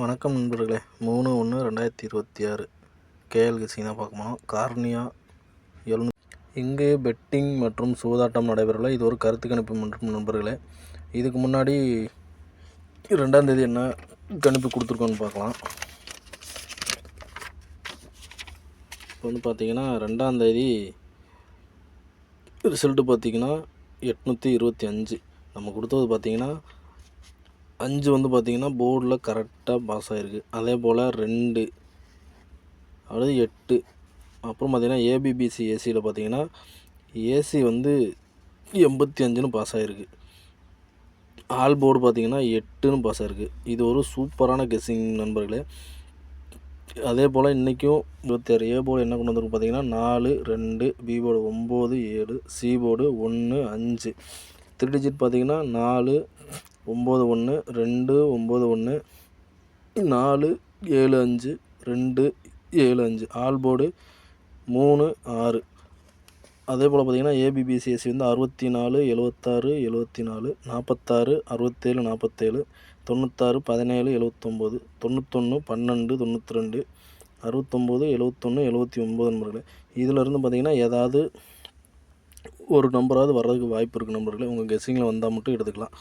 வணக்கம் நண்பர்களே. மூணு ஒன்று ரெண்டாயிரத்தி இருபத்தி ஆறு. கேஎல் கிசிங் தான் பார்க்க போனோம். கார்னியா எழுநூ இங்கு பெட்டிங் மற்றும் சூதாட்டம் நடைபெறல இது ஒரு கருத்து கணிப்பு மற்றும் நண்பர்களே. இதுக்கு முன்னாடி ரெண்டாம் தேதி என்ன கணிப்பு கொடுத்துருக்கோன்னு பார்க்கலாம். இப்போ வந்து பார்த்தீங்கன்னா ரெண்டாம் தேதி ரிசல்ட்டு பார்த்தீங்கன்னா எட்நூற்றி இருபத்தி அஞ்சு. நம்ம கொடுத்தது பார்த்தீங்கன்னா அஞ்சு வந்து பார்த்திங்கன்னா போர்டில் கரெக்டாக பாஸ் ஆகிருக்கு அதே போல் ரெண்டு அதாவது எட்டு. அப்புறம் பார்த்திங்கன்னா ஏபிபிசி ஏசியில் பார்த்தீங்கன்னா ஏசி வந்து எண்பத்தி அஞ்சுன்னு பாஸ் ஆகிருக்கு ஆல் போர்டு பார்த்தீங்கன்னா எட்டுன்னு பாஸ் ஆகிருக்கு இது ஒரு சூப்பரான கெஸ்ஸிங் நண்பர்களே. அதே போல் இன்றைக்கும் இருபத்தாறு ஏ போர்டு என்ன கொண்டு வந்திருக்கு பார்த்தீங்கன்னா நாலு ரெண்டு பி போர்டு ஒம்பது ஏழு சி போர்டு ஒன்று அஞ்சு. த்ரீ டிஜிட் பார்த்திங்கன்னா நாலு ஒம்பது ஒன்று ரெண்டு ஒம்பது ஒன்று நாலு ஏழு அஞ்சு ரெண்டு ஏழு அஞ்சு ஆல்போர்டு மூணு ஆறு. அதே போல் பார்த்திங்கன்னா ஏபிபிசிஎஸ்சி வந்து அறுபத்தி நாலு எழுவத்தாறு எழுவத்தி நாலு நாற்பத்தாறு அறுபத்தேழு நாற்பத்தேழு தொண்ணூத்தாறு பதினேழு எழுவத்தொம்போது தொண்ணூத்தொன்று பன்னெண்டு தொண்ணூற்றி ரெண்டு அறுபத்தொம்போது எழுவத்தொன்று எழுவத்தி ஒம்பது நம்பர்களே இதிலிருந்து பார்த்திங்கன்னா ஏதாவது ஒரு நம்பராவது வர்றதுக்கு வாய்ப்பு இருக்குது நம்பர்களே. உங்கள் கெஸ்ஸிங்கில் வந்தால் மட்டும் எடுத்துக்கலாம்.